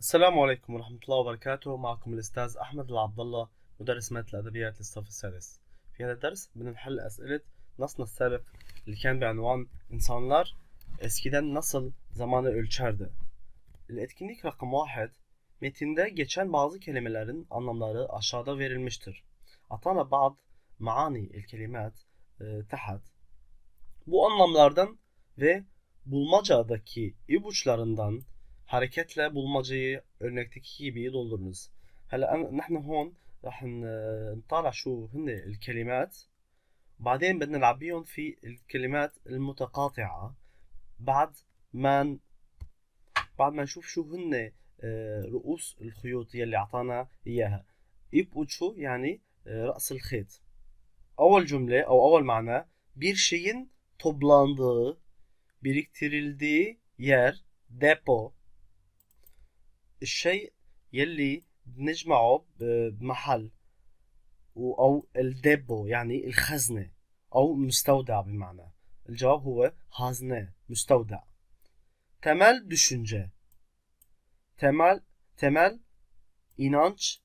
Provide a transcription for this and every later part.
السلام عليكم ورحمة الله وبركاته معكم الأستاذ أحمد العبد الله مدرس مادة الأدبيات للصف السادس في هذا الدرس بنحل أسئلة نصنا السابق اللي كان بعنوان İnsanlar eskiden nasıl zamanı ölçerdi? Etkinlik rakım 1 metinde geçen bazı kelimelerin anlamları aşağıda verilmiştir. Atana بعض معاني الكلمات e, تحت bu anlamlardan ve bulmacadaki ipuçlarından hareketle bulmacayı örnekteki gibi doldurunuz. هلا أنا- نحن هون رح ن- نطالع شو هن الكلمات بعدين بدنا نلعبيهم في الكلمات المتقاطعة بعد ما ن- بعد ما نشوف شو هن آه، رؤوس الخيوط يلي أعطانا إياها ipucu yani e, رأس الخيط أول cümle أو أول معنى bir şeyin toplandığı, biriktirildiği yer, depo. الشيء يلي بنجمعه بمحل و- أو الديبو يعني الخزنة أو مستودع بمعنى. الجواب هو hazne مستودع. temel düşünce temel temel inanç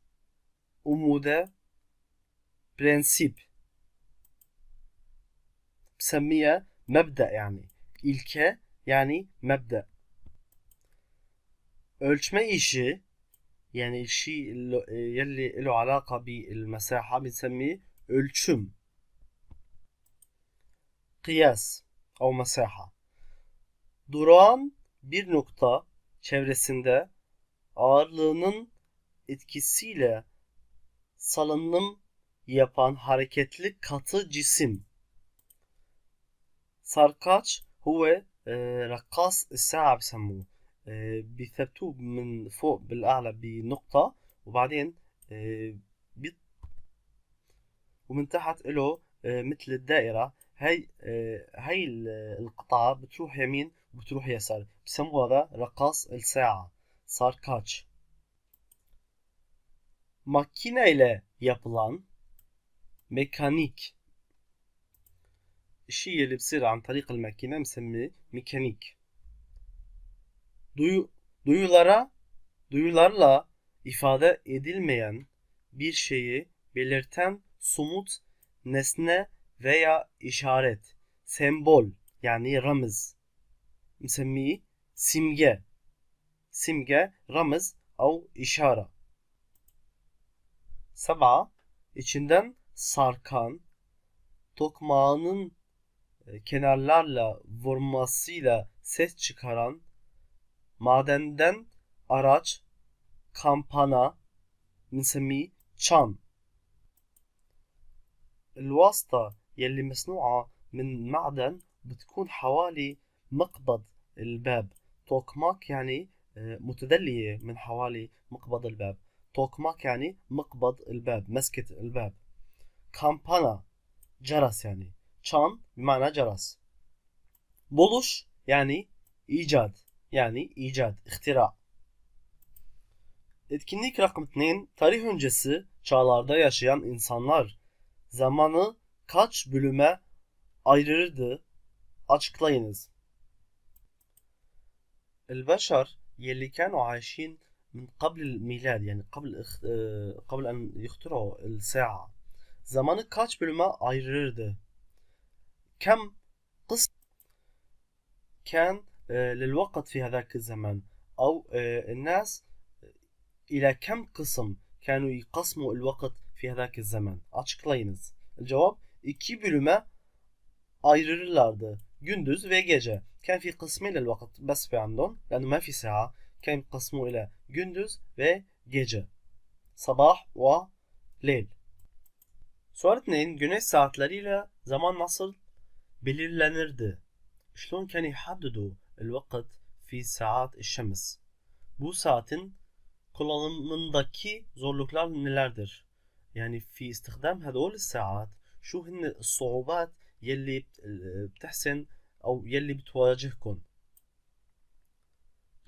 umude prensip بسميها مبدأ يعني. ilke yani مبدأ. ölçme işi يعني الشيء اللي- يلي له علاقة بالمساحة بنسميه ölçüm قياس أو مساحة durağan bir nokta çevresinde ağırlığının etkisiyle salınım yapan hareketli katı cisim sarkaç هو آه، رقاص الساعة بسموه آه، بيثبتوه من فوق بالأعلى بنقطة وبعدين آه، بيط... ومن تحت له آه، مثل الدائرة. هاي آه، هاي ال- القطعة بتروح يمين وبتروح يسار. بسموه هذا رقاص الساعة. sarkaç makineyle yapılan mekanik الشيء اللي بصير عن طريق الماكينة مسميه ميكانيك. duyu, duyulara duyularla ifade edilmeyen bir şeyi belirten somut nesne veya işaret, sembol yani ramız, müsemmi simge, simge ramız av işara. Sabah içinden sarkan, tokmağının e, kenarlarla vurmasıyla ses çıkaran madenden araç kampana بنسميه çan. الواسطة يلي مصنوعة من معدن بتكون حوالي مقبض الباب. توكماك يعني آه، متدلية من حوالي مقبض الباب. توكماك يعني مقبض الباب مسكة الباب. كامبانا جرس يعني. çan بمعنى جرس. buluş yani icat yani icat, ihtira. Etkinlik rakım 2 tarih öncesi çağlarda yaşayan insanlar zamanı kaç bölüme ayırırdı? Açıklayınız. البشر يلي كانوا عايشين من قبل الميلاد يعني قبل اخ- آه، قبل أن يخترعوا الساعة zamanı kaç bölüme ayırırdı? كم قسم كان آه، للوقت في هذاك الزمان أو آه، الناس إلى كم قسم كانوا يقسموا الوقت في هذاك الزمان açıklayınız. الجواب iki bölüme ayırırlardı. Gündüz ve gece. كان في قسمين للوقت بس في عندهم لأنه ما في ساعة كان يقسموا إلى gündüz ve gece. Sabah ve leyl. Sual 2 güneş saatleriyle zaman nasıl belirlenirdi? شلون كانوا يحددوا الوقت في ساعات الشمس? Bu saatin kullanımındaki zorluklar nelerdir? يعني في استخدام هذول الساعات شو هن الصعوبات يلي بت- بتحسن أو يلي بتواجهكم؟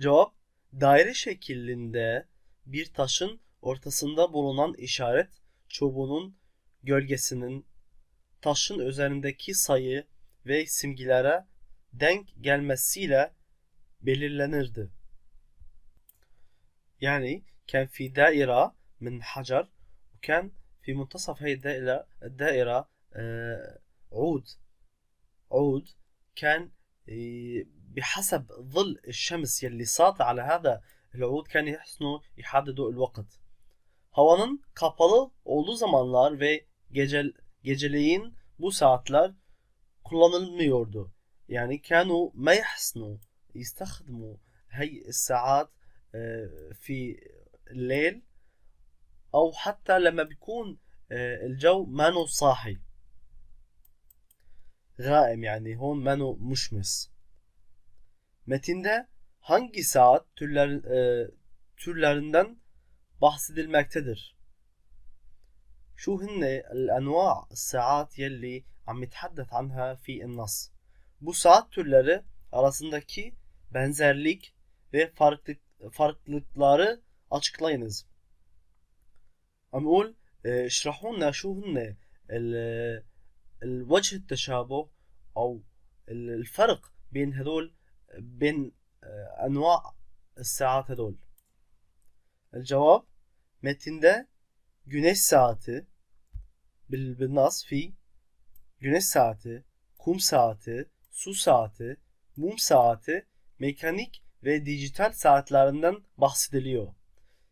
Cevap daire şeklinde bir taşın ortasında bulunan işaret çubuğunun gölgesinin taşın üzerindeki sayı ve simgelere denk gelmesiyle belirlenirdi. يعني كان في دائرة من حجر وكان في منتصف هي الدائرة الدائرة آه، عود عود كان آه، بحسب ظل الشمس يلي ساطع على هذا العود كان يحسنوا يحددوا الوقت havanın kapalı olduğu zamanlar ve gece, geceleyin bu saatler kullanılmıyordu. يعني كانوا ما يحسنوا يستخدموا هي الساعات آه، في الليل أو حتى لما بيكون آه، الجو مانو صاحي. غائم yani هون مانو مشمس. Metinde hangi saat türler, e, türlerinden bahsedilmektedir? شو هن الأنواع الساعات يلي عم يتحدث عنها في النص؟ Bu saat türleri arasındaki benzerlik ve farklılık, farklılıkları açıklayınız. عم نقول آه، اشرحوا لنا شو هن ال- الوجه التشابه أو ال- الفرق بين هذول بين آه، أنواع الساعات هذول الجواب metinde güneş saati bil- بالنص في güneş saati, kum saati, su saati, mum saati, mekanik ve dijital saatlerinden bahsediliyor.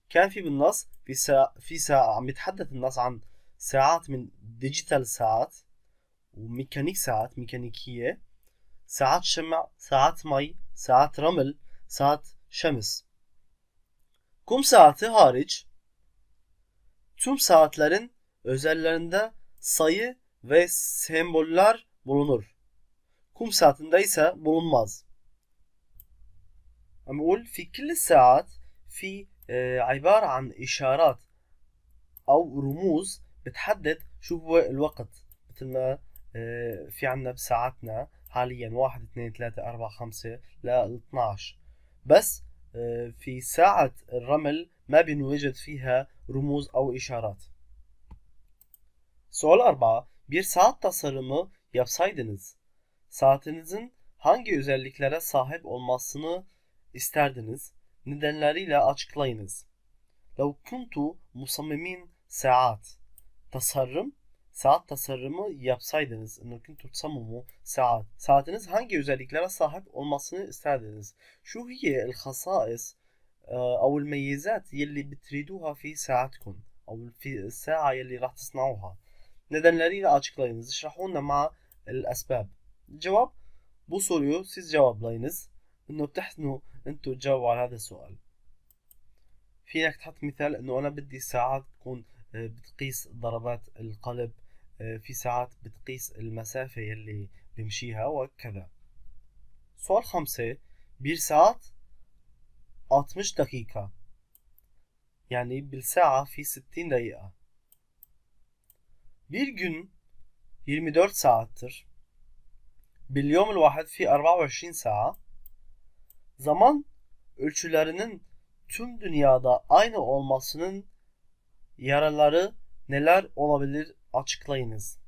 كان في بالنص في ساعة في ساعة عم يتحدث النص عن ساعات من ديجيتال ساعات وميكانيك ساعات ميكانيكية ساعات شمع ساعات مي ساعات رمل ساعات شمس kum saati hariç tüm saatlerin özellerinde sayı ve semboller bulunur. Kum saatinde ise bulunmaz. عم أقول في كل الساعات في عبارة عن إشارات أو رموز بتحدد شو هو الوقت مثل ما في عنا بساعتنا حاليا واحد اثنين ثلاثة أربعة خمسة ل 12 بس في ساعة الرمل ما بنوجد فيها رموز أو إشارات Soru 4. Bir saat tasarımı yapsaydınız, saatinizin hangi özelliklere sahip olmasını isterdiniz? Nedenleriyle açıklayınız. لو كنتوا مصممين ساعات tasarım saat tasarımı yapsaydınız انه كنتوا تصمموا ساعات saatiniz hangi özelliklere sahip olmasını isterdiniz شو هي الخصائص آه، او الميزات يلي بتريدوها في ساعتكم او في الساعة يلي راح تصنعوها nedenleriyle açıklayınız. اشرحوا مع الأسباب. الجواب bu soruyu siz cevaplayınız. إنه بتحسنوا أنتوا تجاوبوا على هذا السؤال. فينك تحط مثال إنه أنا بدي ساعات تكون آه، بتقيس ضربات القلب آه، في ساعات بتقيس المسافة يلي بمشيها وكذا. سؤال خمسة bir saat 60 dakika. Yani بالساعة في 60 دقيقة. Bir gün 24 saattir. باليوم الواحد في 24 ساعة. Zaman ölçülerinin tüm dünyada aynı olmasının yararları neler olabilir açıklayınız.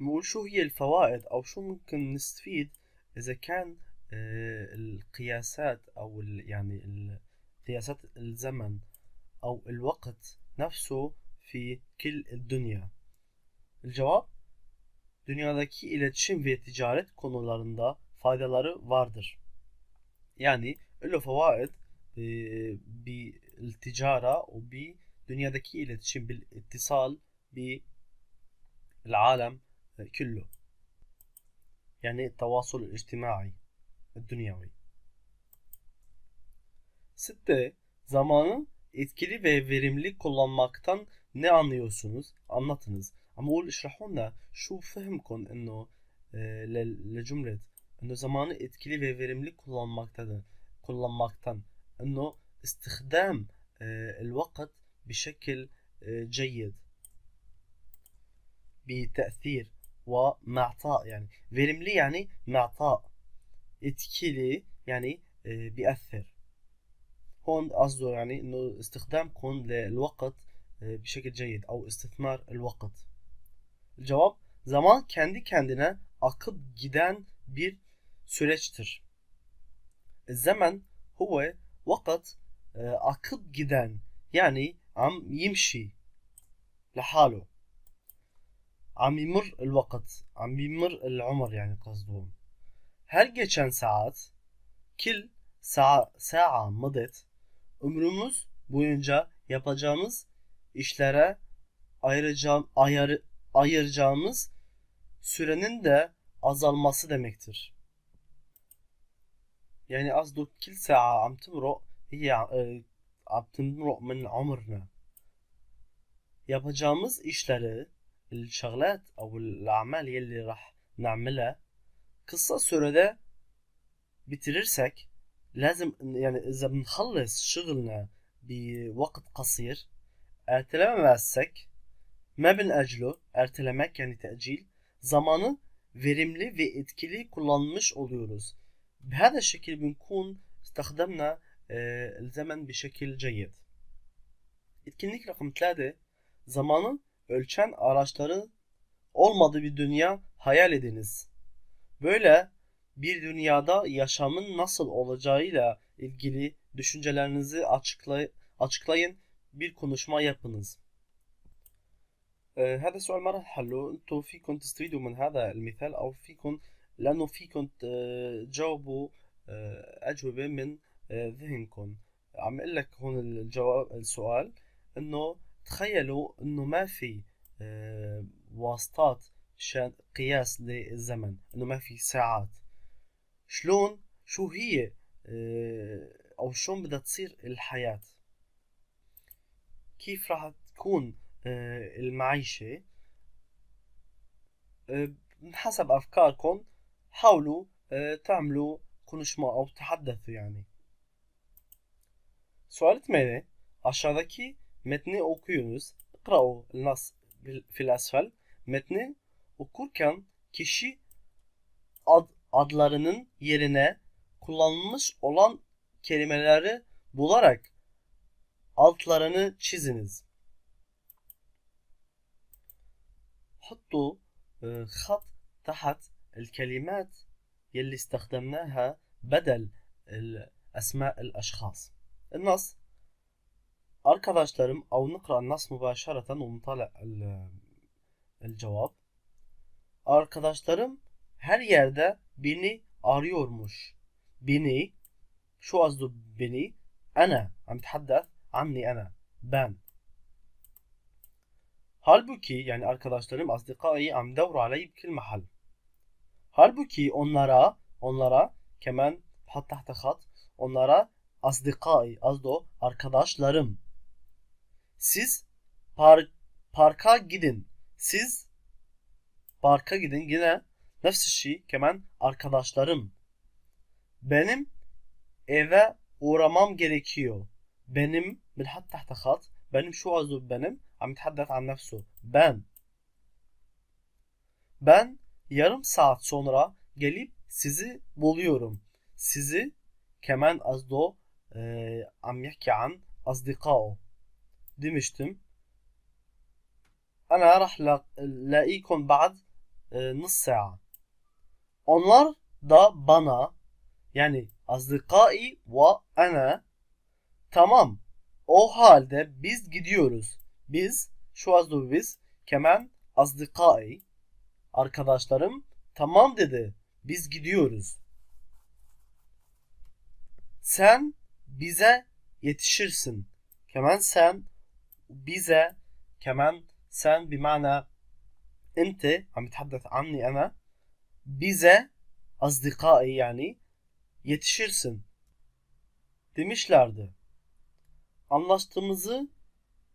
نقول شو هي الفوائد أو شو ممكن نستفيد إذا كان آه، القياسات أو ال- يعني ال- قياسات الزمن أو الوقت نفسه في كل الدنيا. الجواب dünyadaki iletişim ve ticaret konularında faydaları vardır. Yani له فوائد ب- بالتجارة وبدنيادaki iletişim بالاتصال بالعالم كله يعني التواصل الاجتماعي الدنيوي Sitte zamanı etkili ve verimli kullanmaktan ne anlıyorsunuz? Anlatınız. عم بقول اشرحوا لنا شو فهمكم انه آه، ل- لجملة انه zamanı etkili ve verimli kullanmaktan kullanmaktan انه استخدام آه، الوقت بشكل آه، جيد بتأثير ومعطاء يعني verimli يعني معطاء etkili يعني آه، بيأثر هون قصده يعني انه استخدامكم للوقت آه، بشكل جيد او استثمار الوقت Cevap zaman kendi kendine akıp giden bir süreçtir. الزمن هو وقت e, akıp giden yani am yimşi لحاله عم يمر الوقت عم يمر العمر yani قصدهم her geçen saat kil sa sa'a mıdet ömrümüz boyunca yapacağımız işlere ayıracağım, ayarı, ayıracağımız sürenin de azalması demektir. Yani az do kil sa'a am timro hiye am timro min umrna yapacağımız işleri الشغلات أو الأعمال يلي راح نعملها kısa sürede bitirirsek lazım yani إذا بنخلص شغلنا بوقت قصير ertelememezsek ما بنأجله ertelemek yani تأجيل zamanı verimli ve etkili kullanmış oluyoruz. بهذا الشكل بنكون استخدمنا الزمن بشكل جيد. Etkinlik rakam 3 zamanı ölçen araçları olmadığı bir dünya hayal ediniz. Böyle bir dünyada yaşamın nasıl olacağıyla ilgili düşüncelerinizi açıklay açıklayın, bir konuşma yapınız. هذا السؤال ما راح نحله أنتم فيكم تستفيدوا من هذا المثال أو فيكم لأنه فيكم تجاوبوا اجوبه من ذهنكم عم أقول لك هون الجواب السؤال انه تخيلوا انه ما في واسطات شان قياس للزمن انه ما في ساعات شلون شو هي أو شلون بدها تصير الحياة كيف راح تكون المعيشة حسب أفكاركم حاولوا تعملوا konuşma أو تحدثوا يعني سؤال 8 aşağıdaki metni okuyunuz. İkra'u nas fil asfel. Metni okurken kişi ad, adlarının yerine kullanılmış olan kelimeleri bularak altlarını çiziniz. حطوا خط تحت الكلمات يلي استخدمناها بدل أسماء الأشخاص النص arkadaşlarım أو نقرأ النص مباشرة ونطالع الجواب arkadaşlarım her yerde beni arıyormuş. Beni شو قصده بني أنا عم تحدث Anni ana. Ben. Halbuki yani arkadaşlarım asdikai am devru aleyh mahal. Halbuki onlara onlara kemen hat tahta hat onlara asdikai azdo arkadaşlarım. Siz par, parka gidin. Siz parka gidin yine nefsi şey kemen arkadaşlarım. Benim eve uğramam gerekiyor Benim بالحط تحت خط benim şu قصده benim عم يتحدث عن نفسه ben ben yarım saat sonra gelip sizi buluyorum. Sizi kemen azdo عم يحكي عن أصدقائه demiştim. أنا راح لاقيكم بعد نص ساعة. Onlar da bana yani أصدقائي وأنا tamam o halde biz gidiyoruz. Biz şu azdu biz kemen azdikai arkadaşlarım tamam dedi. Biz gidiyoruz. Sen bize yetişirsin. Kemen sen bize kemen sen bimana انت عم يتحدث عني انا bize azdikai yani yetişirsin demişlerdi. anlaştığımızı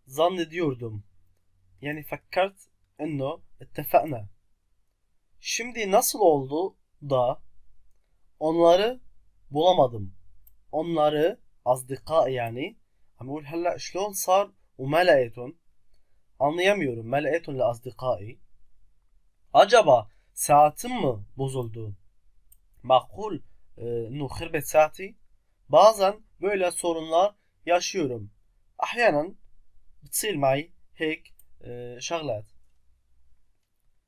zannediyordum. Yani fakkart enno ettefa'na. Şimdi nasıl oldu da onları bulamadım. Onları azdika yani. Ama ul şlon sar u melaetun. Anlayamıyorum. Melaetun le azdikai. Acaba saatim mi bozuldu? Makul e, nuhirbet saati. Bazen böyle sorunlar yaşıyorum. أحيانا بتصير معي هيك şaglat.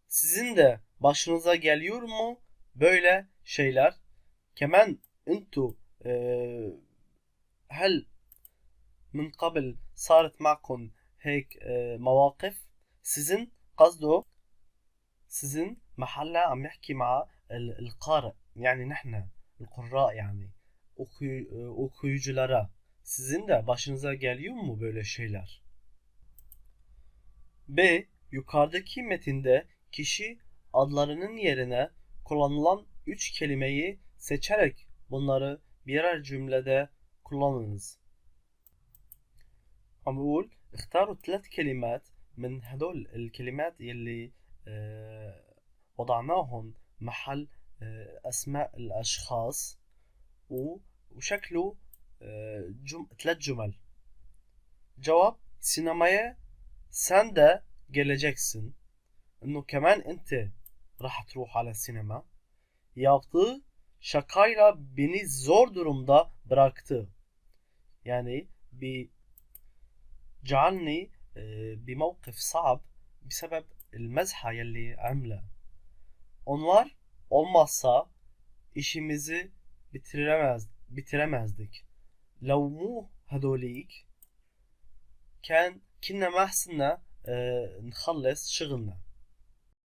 Sizin de başınıza geliyor mu böyle şeyler? كمان انتو هل من قبل صارت معكم هيك آه، مواقف sizin قصده sizin محلا عم يحكي مع ال- القارئ يعني نحن القراء yani okuy, e, okuyuculara sizin de başınıza geliyor mu böyle şeyler? B. Yukarıdaki metinde kişi adlarının yerine kullanılan üç kelimeyi seçerek bunları birer cümlede kullanınız. عم بقول اختاروا ثلاث كلمات من هدول الكلمات يلي آه، وضعناهم محل آه، أسماء الأشخاص و- وشكله آه، جم... ثلاث جمل جواب sinemaya sen de geleceksin. انه كمان انت راح تروح على السينما. Yaptığı şakayla beni zor durumda bıraktı. Yani bir جعلني آه، بموقف صعب بسبب المزحة يلي عملها. Onlar olmazsa işimizi bitiremez bitiremezdik. لو مو هدوليك كان كنا ما حسنا آه، نخلص شغلنا.